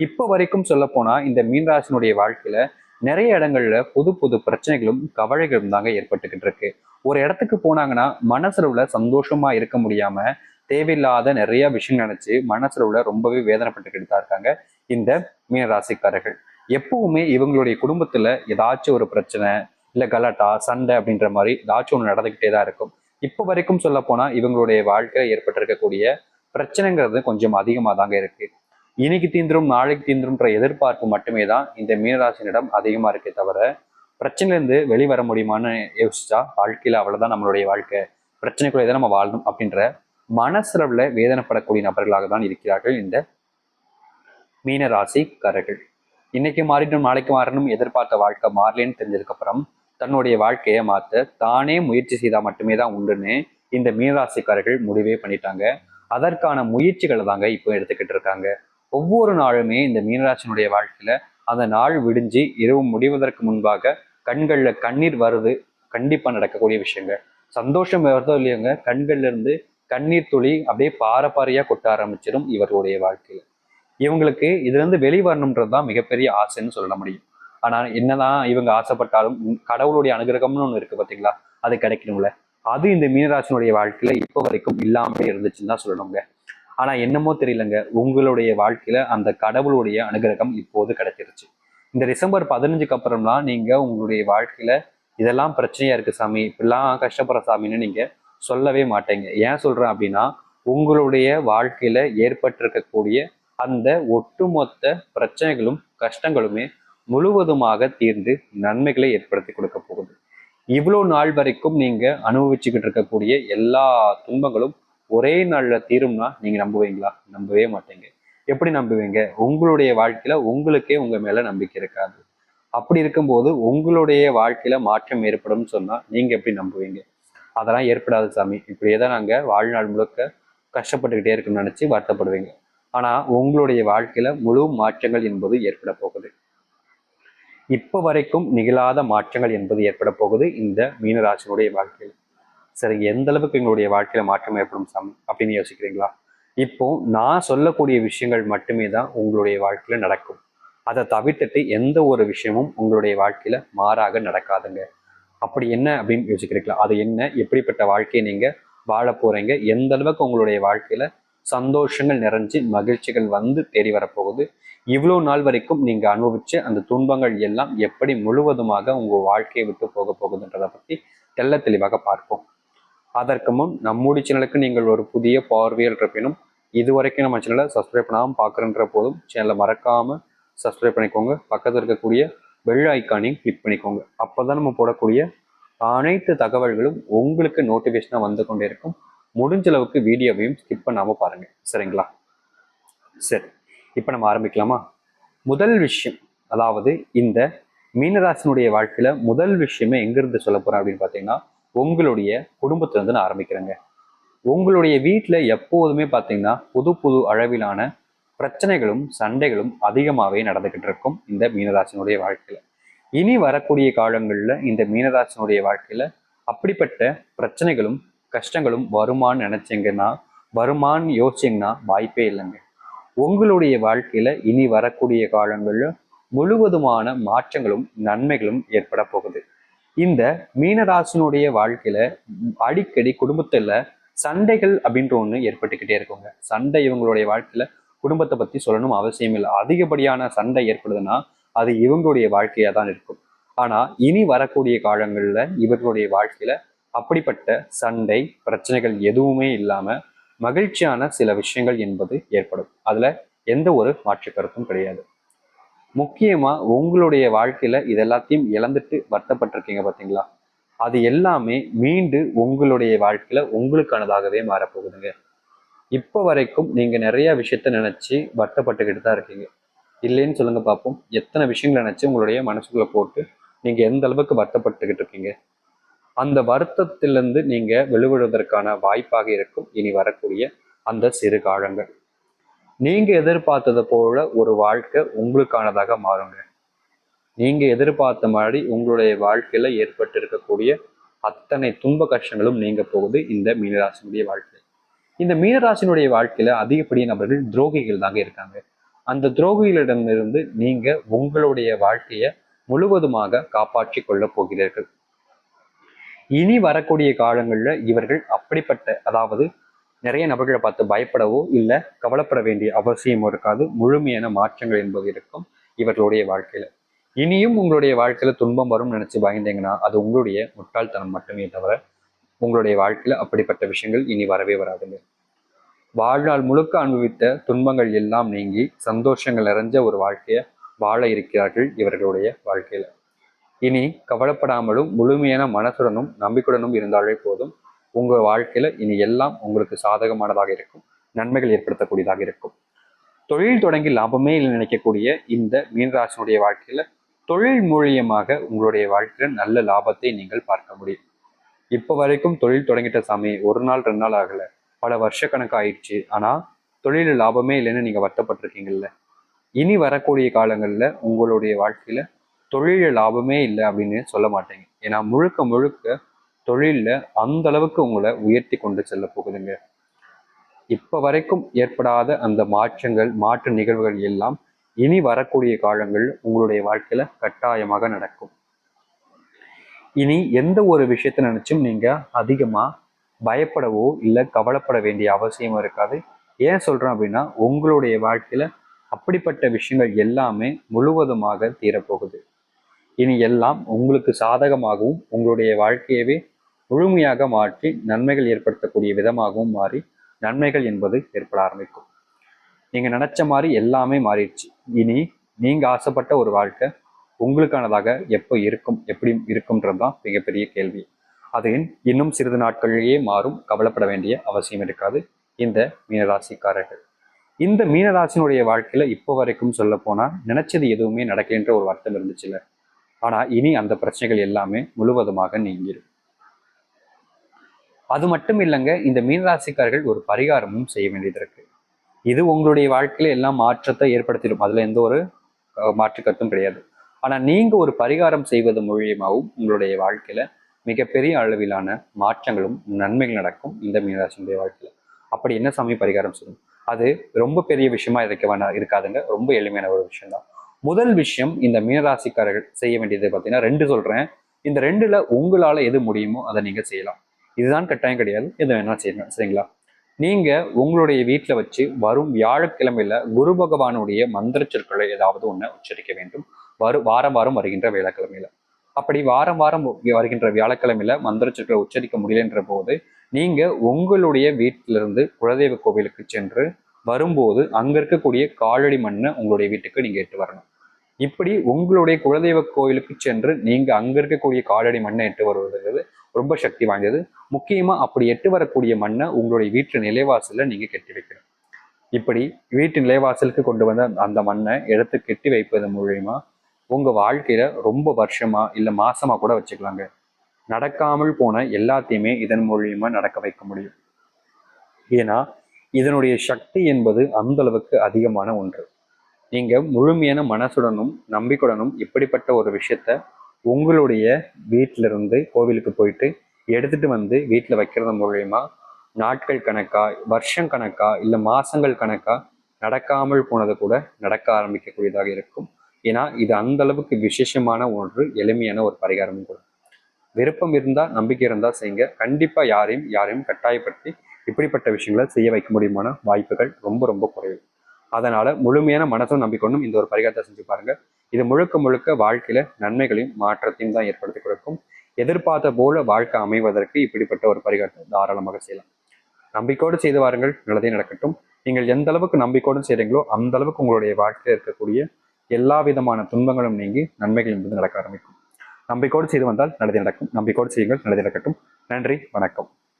இப்போ வரைக்கும் சொல்ல போனா இந்த மீனராசினுடைய வாழ்க்கையில நிறைய இடங்கள்ல புது புது பிரச்சனைகளும் கவலைகளும் தாங்க ஏற்பட்டுக்கிட்டு இருக்கு. ஒரு இடத்துக்கு போனாங்கன்னா மனசுல சந்தோஷமா இருக்க முடியாம தேவையில்லாத நிறைய விஷயம் நினைச்சு மனசுல ரொம்பவே வேதனைப்பட்டுக்கிட்டு தான் இருக்காங்க இந்த மீனராசிக்காரர்கள் எப்பவுமே இவங்களுடைய குடும்பத்துல ஏதாச்சும் ஒரு பிரச்சனை இல்ல கலாட்டா சண்டை அப்படின்ற மாதிரி ஏதாச்சும் ஒன்று நடந்துகிட்டே தான் இருக்கும். இப்போ வரைக்கும் சொல்ல போனா இவங்களுடைய வாழ்க்கையில ஏற்பட்டிருக்கக்கூடிய பிரச்சனைங்கிறது கொஞ்சம் அதிகமாக தாங்க இருக்கு. இன்னைக்கு தீந்துரும் நாளைக்கு தீந்துரும்ன்ற எதிர்பார்ப்பு மட்டுமே தான் இந்த மீனராசினிடம் அதிகமா இருக்கே தவிர பிரச்சனையிலேருந்து வெளிவர முடியுமான்னு யோசிச்சா வாழ்க்கையில அவ்வளவுதான் நம்மளுடைய வாழ்க்கை. பிரச்சனைக்குள்ளே தான் நம்ம வாழணும் அப்படின்ற மனசளவுல வேதனைப்படக்கூடிய நபர்களாக தான் இருக்கிறார்கள் இந்த மீனராசிக்காரர்கள். இன்னைக்கு மாறிட்டும் நாளைக்கு மாறணும் எதிர்பார்த்த வாழ்க்கை மாறலேன்னு தெரிஞ்சதுக்கு அப்புறம் தன்னுடைய வாழ்க்கையை மாத்த தானே முயற்சி செய்தால் மட்டுமே தான் உண்டுன்னு இந்த மீனராசிக்காரர்கள் முடிவே பண்ணிட்டாங்க. அதற்கான முயற்சிகளை தாங்க இப்போ எடுத்துக்கிட்டு இருக்காங்க. ஒவ்வொரு நாளுமே இந்த மீனராசினுடைய வாழ்க்கையில அந்த நாள் விடிஞ்சு இரவு முடிவதற்கு முன்பாக கண்கள்ல கண்ணீர் வருது. கண்டிப்பா நடக்கக்கூடிய விஷயங்க சந்தோஷம் வருதோ இல்லையோங்க கண்கள்ல இருந்து கண்ணீர் துளி அப்படியே பாரபாரியா கொட்ட ஆரம்பிச்சிடும் இவர்களுடைய வாழ்க்கையில. இவங்களுக்கு இதுல இருந்து வெளிவரணுன்றது தான் மிகப்பெரிய ஆசைன்னு சொல்ல முடியும். ஆனா என்னதான் இவங்க ஆசைப்பட்டாலும் கடவுளுடைய அனுகிரகம்னு ஒண்ணு இருக்கு பாத்தீங்களா? அது கிடைக்கணும்ல. அது இந்த மீனராசினுடைய வாழ்க்கையில இப்போ வரைக்கும் இல்லாமலே இருந்துச்சுன்னு தான் சொல்லணுங்க. ஆனா என்னமோ தெரியலங்க. உங்களுடைய வாழ்க்கையில அந்த கடவுளுடைய அனுகிரகம் இப்போது கிடைச்சிருச்சு. இந்த டிசம்பர் பதினஞ்சுக்கு அப்புறம்லாம் நீங்க உங்களுடைய வாழ்க்கையில இதெல்லாம் பிரச்சனையா இருக்கு சாமி. இப்படிலாம் கஷ்டப்படுற சாமின்னு நீங்க சொல்லவே மாட்டேங்க. ஏன் சொல்றேன் அப்படின்னா உங்களுடைய வாழ்க்கையில ஏற்பட்டிருக்கக்கூடிய அந்த ஒட்டுமொத்த பிரச்சனைகளும் கஷ்டங்களுமே முழுவதுமாக தீர்ந்து நன்மைகளை ஏற்படுத்தி கொடுக்க போகுது. இவ்வளோ நாள் வரைக்கும் நீங்க அனுபவிச்சுக்கிட்டு இருக்கக்கூடிய எல்லா துன்பங்களும் ஒரே நாள்ல தீரும்னா நீங்க நம்புவீங்களா? நம்பவே மாட்டீங்க. எப்படி நம்புவீங்க? உங்களுடைய வாழ்க்கையில உங்களுக்கே உங்க மேல நம்பிக்கை இருக்காது. அப்படி இருக்கும்போது உங்களுடைய வாழ்க்கையில மாற்றம் ஏற்படும் சொன்னா நீங்க எப்படி நம்புவீங்க? அதெல்லாம் ஏற்படாது சாமி. இப்படியே தான் நாங்க வாழ்நாள் முழுக்க கஷ்டப்பட்டுக்கிட்டே இருக்கணும்னு நினைச்சு வருத்தப்படுவீங்க. ஆனா உங்களுடைய வாழ்க்கையில முழு மாற்றங்கள் என்பது ஏற்பட போகுது. இப்ப வரைக்கும் நிகழாத மாற்றங்கள் என்பது ஏற்பட போகுது இந்த மீனராசினுடைய வாழ்க்கையில். சரி எந்த அளவுக்கு எங்களுடைய வாழ்க்கையில மாற்றம் ஏற்படும் சாமி அப்படின்னு யோசிக்கிறீங்களா? இப்போ நான் சொல்லக்கூடிய விஷயங்கள் மட்டுமே தான் உங்களுடைய வாழ்க்கையில நடக்கும். அதை தவிர்த்துட்டு எந்த ஒரு விஷயமும் உங்களுடைய வாழ்க்கையில மாறாக நடக்காதுங்க. அப்படி என்ன அப்படின்னு யோசிக்கிறீங்களா? அது என்ன? எப்படிப்பட்ட வாழ்க்கையை நீங்க வாழ போறீங்க? எந்த அளவுக்கு உங்களுடைய வாழ்க்கையில சந்தோஷங்கள் நிறைஞ்சு மகிழ்ச்சிகள் வந்து தேடி வரப்போகுது? இவ்வளோ நாள் வரைக்கும் நீங்க அனுபவிச்ச அந்த துன்பங்கள் எல்லாம் எப்படி முழுவதுமாக உங்க வாழ்க்கையை விட்டு போக போகுதுன்றதை பத்தி தெள்ள தெளிவாக பார்ப்போம். அதற்கு முன் நம்முடைய சேனலுக்கு நீங்கள் ஒரு புதிய பார்வையல் இருப்பினும் இது வரைக்கும் நம்ம சேனலை சப்ஸ்கிரைப் பண்ணாமல் பார்க்குறன்ற போதும் சேனலை மறக்காமல் சப்ஸ்கிரைப் பண்ணிக்கோங்க. பக்கத்தில் இருக்கக்கூடிய பெல் ஐக்கானையும் கிளிக் பண்ணிக்கோங்க. அப்போதான் நம்ம போடக்கூடிய அனைத்து தகவல்களும் உங்களுக்கு நோட்டிஃபிகேஷனாக வந்து கொண்டே இருக்கும். முடிஞ்ச அளவுக்கு வீடியோவையும் ஸ்கிப் பண்ணாமல் பாருங்கள் சரிங்களா? சரி. இப்போ நம்ம ஆரம்பிக்கலாமா? முதல் விஷயம் அதாவது இந்த மீனராசினுடைய வாழ்க்கையில் முதல் விஷயமே எங்கிருந்து சொல்ல போகிறேன் அப்படின்னு பார்த்தீங்கன்னா உங்களுடைய குடும்பத்துல இருந்து நான் ஆரம்பிக்கிறேங்க. உங்களுடைய வீட்டில் எப்போதுமே பார்த்தீங்கன்னா புது புது அளவிலான பிரச்சனைகளும் சண்டைகளும் அதிகமாகவே நடந்துகிட்டு இருக்கும் இந்த மீனராசினுடைய வாழ்க்கையில. இனி வரக்கூடிய காலங்களில் இந்த மீனராசினுடைய வாழ்க்கையில அப்படிப்பட்ட பிரச்சனைகளும் கஷ்டங்களும் வருமான்னு நினச்சிங்கன்னா வருமான்னு யோசிச்சிங்கன்னா வாய்ப்பே இல்லைங்க. உங்களுடைய வாழ்க்கையில இனி வரக்கூடிய காலங்களில் முழுவதுமான மாற்றங்களும் நன்மைகளும் ஏற்பட போகுது. இந்த மீனராசினுடைய வாழ்க்கையில அடிக்கடி குடும்பத்துல சண்டைகள் அப்படின்ற ஒண்ணு ஏற்பட்டுக்கிட்டே இருக்குங்க. சண்டை இவங்களுடைய வாழ்க்கையில குடும்பத்தை பத்தி சொல்லணும் அவசியம் இல்லை. அதிகப்படியான சண்டை ஏற்படுதுன்னா அது இவங்களுடைய வாழ்க்கையா தான் இருக்கும். ஆனா இனி வரக்கூடிய காலங்கள்ல இவர்களுடைய வாழ்க்கையில அப்படிப்பட்ட சண்டை பிரச்சனைகள் எதுவுமே இல்லாம மகிழ்ச்சியான சில விஷயங்கள் என்பது ஏற்படும். அதுல எந்த ஒரு மாற்று கருத்தும் கிடையாது. முக்கியமாக உங்களுடைய வாழ்க்கையில இதெல்லாத்தையும் இழந்துட்டு வருத்தப்பட்டிருக்கீங்க பார்த்தீங்களா அது எல்லாமே மீண்டு உங்களுடைய வாழ்க்கையில் உங்களுக்கானதாகவே மாறப்போகுதுங்க. இப்போ வரைக்கும் நீங்கள் நிறைய விஷயத்த நினச்சி வருத்தப்பட்டுக்கிட்டு தான் இருக்கீங்க. இல்லைன்னு சொல்லுங்க பார்ப்போம் எத்தனை விஷயங்களை நினச்சி உங்களுடைய மனசுக்குள்ளே போட்டு நீங்கள் எந்த அளவுக்கு வருத்தப்பட்டுக்கிட்டு இருக்கீங்க? அந்த வருத்தத்திலிருந்து நீங்கள் வெளிவிடுவதற்கான வாய்ப்பாக இருக்கும் இனி வரக்கூடிய அந்த சிறு காலங்கள். நீங்க எதிர்பார்த்தது போல ஒரு வாழ்க்கை உங்களுக்கானதாக மாறுங்க. நீங்க எதிர்பார்த்த மாதிரி உங்களுடைய வாழ்க்கையில ஏற்பட்டு இருக்கக்கூடிய அத்தனை துன்ப கஷ்டங்களும் நீங்க போகுது இந்த மீனராசினுடைய வாழ்க்கை இந்த மீனராசினுடைய வாழ்க்கையில அதிகப்படிய நபர்கள் துரோகிகள் தாங்க இருக்காங்க. அந்த துரோகிகளிடமிருந்து நீங்க உங்களுடைய வாழ்க்கையை முழுவதுமாக காப்பாற்றி கொள்ளப் போகிறீர்கள். இனி வரக்கூடிய காலங்கள்ல இவர்கள் அப்படிப்பட்ட அதாவது நிறைய நபர்களை பார்த்து பயப்படவோ இல்லை கவலைப்பட வேண்டிய அவசியமோ இருக்காது. முழுமையான மாற்றங்கள் என்பது இருக்கும் இவர்களுடைய வாழ்க்கையில. இனியும் உங்களுடைய வாழ்க்கையில துன்பம் வரும்னு நினைச்சு பயந்தீங்கன்னா அது உங்களுடைய முட்டாள்தனம் மட்டுமே தவிர உங்களுடைய வாழ்க்கையில அப்படிப்பட்ட விஷயங்கள் இனி வரவே வராதுங்க. வாழ்நாள் முழுக்க அனுபவித்த துன்பங்கள் எல்லாம் நீங்கி சந்தோஷங்கள் நிறைஞ்ச ஒரு வாழ்க்கையை வாழ இருக்கிறார்கள் இவர்களுடைய வாழ்க்கையில. இனி கவலைப்படாமலும் முழுமையான மனசுடனும் நம்பிக்கையுடனும் இருந்தாலே போதும். உங்க வாழ்க்கையில இனி எல்லாம் உங்களுக்கு சாதகமானதாக இருக்கும். நன்மைகள் ஏற்படுத்தக்கூடியதாக இருக்கும். தொழில் தொடங்கி லாபமே இல்லை நினைக்கக்கூடிய இந்த மீனராசினுடைய வாழ்க்கையில தொழில் மூலியமாக உங்களுடைய வாழ்க்கையில நல்ல லாபத்தை நீங்கள் பார்க்க முடியும். இப்போ வரைக்கும் தொழில் தொடங்கிட்ட சாமி ஒரு நாள் ரெண்டு நாள் ஆகல. பல வருஷ கணக்கு ஆயிடுச்சு. ஆனா தொழில் லாபமே இல்லைன்னு நீங்க வருத்தப்பட்டிருக்கீங்கல்ல? இனி வரக்கூடிய காலங்கள்ல உங்களுடைய வாழ்க்கையில தொழில லாபமே இல்லை அப்படின்னு சொல்ல மாட்டேங்க. ஏன்னா முழுக்க முழுக்க தொழில்ல அந்த அளவுக்கு உங்களை உயர்த்தி கொண்டு செல்ல போகுதுங்க. இப்போ வரைக்கும் ஏற்படாத அந்த மாற்றங்கள் மாற்று நிகழ்வுகள் எல்லாம் இனி வரக்கூடிய காலங்கள் உங்களுடைய வாழ்க்கையில கட்டாயமாக நடக்கும். இனி எந்த ஒரு விஷயத்த நினைச்சும் நீங்க அதிகமா பயப்படவோ இல்லை கவலைப்பட வேண்டிய அவசியமும் இருக்காது. ஏன் சொல்றேன் அப்படின்னா உங்களுடைய வாழ்க்கையில அப்படிப்பட்ட விஷயங்கள் எல்லாமே முழுவதுமாக தீரப்போகுது. இனி எல்லாம் உங்களுக்கு சாதகமாகவும் உங்களுடைய வாழ்க்கையவே முழுமையாக மாற்றி நன்மைகள் ஏற்படுத்தக்கூடிய விதமாகவும் மாறி நன்மைகள் என்பது ஏற்பட ஆரம்பிக்கும். நீங்க நினைச்ச மாதிரி எல்லாமே மாறிடுச்சு. இனி நீங்க ஆசைப்பட்ட ஒரு வாழ்க்கை உங்களுக்கானதாக எப்போ இருக்கும் எப்படி இருக்கும்ன்றது தான் மிகப்பெரிய கேள்வி. அது இன்னும் சிறிது நாட்களிலேயே மாறும். கவலைப்பட வேண்டிய அவசியம் இருக்காது. இந்த மீனராசிக்காரர்கள். இந்த மீனராசினுடைய வாழ்க்கையில இப்போ வரைக்கும் சொல்ல போனா நினைச்சது எதுவுமே நடக்கின்ற ஒரு வருத்தம் இருந்துச்சுல ஆனா இனி அந்த பிரச்சனைகள் எல்லாமே முழுவதுமாக நீங்கிடும் அது மட்டும் இல்லைங்க இந்த மீனராசிக்காரர்கள் ஒரு பரிகாரமும் செய்ய வேண்டியது இருக்கு. இது உங்களுடைய வாழ்க்கையில எல்லாம் மாற்றத்தை ஏற்படுத்திடும். அதுல எந்த ஒரு மாற்று கருத்தும் கிடையாது. ஆனா நீங்க ஒரு பரிகாரம் செய்வது மூலியமாகவும் உங்களுடைய வாழ்க்கையில மிகப்பெரிய அளவிலான மாற்றங்களும் நன்மைகள் நடக்கும் இந்த மீனராசினுடைய வாழ்க்கையில. அப்படி என்ன சாமி பரிகாரம் செய்யும்? அது ரொம்ப பெரிய விஷயமா இருக்க வேணாம் இருக்காதுங்க. ரொம்ப எளிமையான ஒரு விஷயம் தான் முதல் விஷயம் இந்த மீனராசிக்காரர்கள் செய்ய வேண்டியது பார்த்தீங்கன்னா ரெண்டு சொல்றேன். இந்த ரெண்டுல உங்களால எது முடியுமோ அதை நீங்க செய்யலாம். இதுதான் கட்டாயம் கிடையாது. எது வேணால் செய்யணும். சரிங்களா? நீங்கள் உங்களுடைய வீட்டில் வச்சு வரும் வியாழக்கிழமையில குரு பகவானுடைய மந்திர சொற்களை ஏதாவது ஒன்று உச்சரிக்க வேண்டும். வரு வாரம் வாரம் வருகின்ற வியாழக்கிழமையில. அப்படி வாரம் வாரம் வருகின்ற வியாழக்கிழமையில மந்திர சொற்களை உச்சரிக்க முடியலன்ற போது நீங்கள் உங்களுடைய வீட்டிலிருந்து குலதெய்வ கோவிலுக்கு சென்று வரும்போது அங்கே இருக்கக்கூடிய காலடி மண்ணை உங்களுடைய வீட்டுக்கு நீங்கள் எட்டு வரணும். இப்படி உங்களுடைய குலதெய்வ கோயிலுக்கு சென்று நீங்க அங்க இருக்கக்கூடிய காலடி மண்ணை எட்டு வருவதுங்கிறது ரொம்ப சக்தி வாய்ந்தது. முக்கியமா அப்படி எட்டு வரக்கூடிய மண்ணை உங்களுடைய வீட்டு நிலைவாசல்ல நீங்க கெட்டி வைக்கணும். இப்படி வீட்டு நிலைவாசலுக்கு கொண்டு வந்த அந்த மண்ணை எடுத்து கெட்டி வைப்பது மூலியமா உங்க வாழ்க்கையில ரொம்ப வருஷமா இல்ல மாசமா கூட வச்சுக்கலாங்க. நடக்காமல் போன எல்லாத்தையுமே இதன் மூலியமா நடக்க வைக்க முடியும். ஏன்னா இதனுடைய சக்தி என்பது அந்த அளவுக்கு அதிகமான ஒன்று. நீங்கள் முழுமையான மனசுடனும் நம்பிக்கையுடனும் இப்படிப்பட்ட ஒரு விஷயத்த உங்களுடைய வீட்டிலிருந்து கோவிலுக்கு போயிட்டு எடுத்துட்டு வந்து வீட்டில் வைக்கிறது மூலயமா நாட்கள் கணக்கா வருஷம் கணக்கா இல்லை மாசங்கள் கணக்கா நடக்காமல் போனது கூட நடக்க ஆரம்பிக்கக்கூடியதாக இருக்கும். ஏன்னா இது அந்த அளவுக்கு விசேஷமான ஒன்று எளிமையான ஒரு பரிகாரமும் கூட. விருப்பம் இருந்தால் நம்பிக்கை இருந்தால் செய்யுங்க கண்டிப்பாக யாரையும் யாரையும் கட்டாயப்படுத்தி இப்படிப்பட்ட விஷயங்களை செய்ய வைக்க முடியுமான வாய்ப்புகள் ரொம்ப ரொம்ப குறைவு. அதனால முழுமையான மனசும் நம்பிக்கொண்டும் இந்த ஒரு பரிகாரத்தை செஞ்சு பாருங்க. இது முழுக்க முழுக்க வாழ்க்கையில நன்மைகளையும் மாற்றத்தையும் தான் ஏற்படுத்தி கொடுக்கும். எதிர்பார்த்த போல வாழ்க்கை அமைவதற்கு இப்படிப்பட்ட ஒரு பரிகாரத்தை தாராளமாக செய்யலாம். நம்பிக்கையோடு செய்து வாருங்கள். நல்லதே நடக்கட்டும். நீங்கள் எந்த அளவுக்கு நம்பிக்கையோடு செய்கிறீங்களோ அந்த அளவுக்கு உங்களுடைய வாழ்க்கையில் இருக்கக்கூடிய எல்லா விதமான துன்பங்களும் நீங்கி நன்மைகள் என்பது நடக்க ஆரம்பிக்கும். நம்பிக்கையோடு செய்து வந்தால் நல்லது நடக்கும். நம்பிக்கையோடு செய்யுங்கள். நல்லது நடக்கட்டும். நன்றி. வணக்கம்.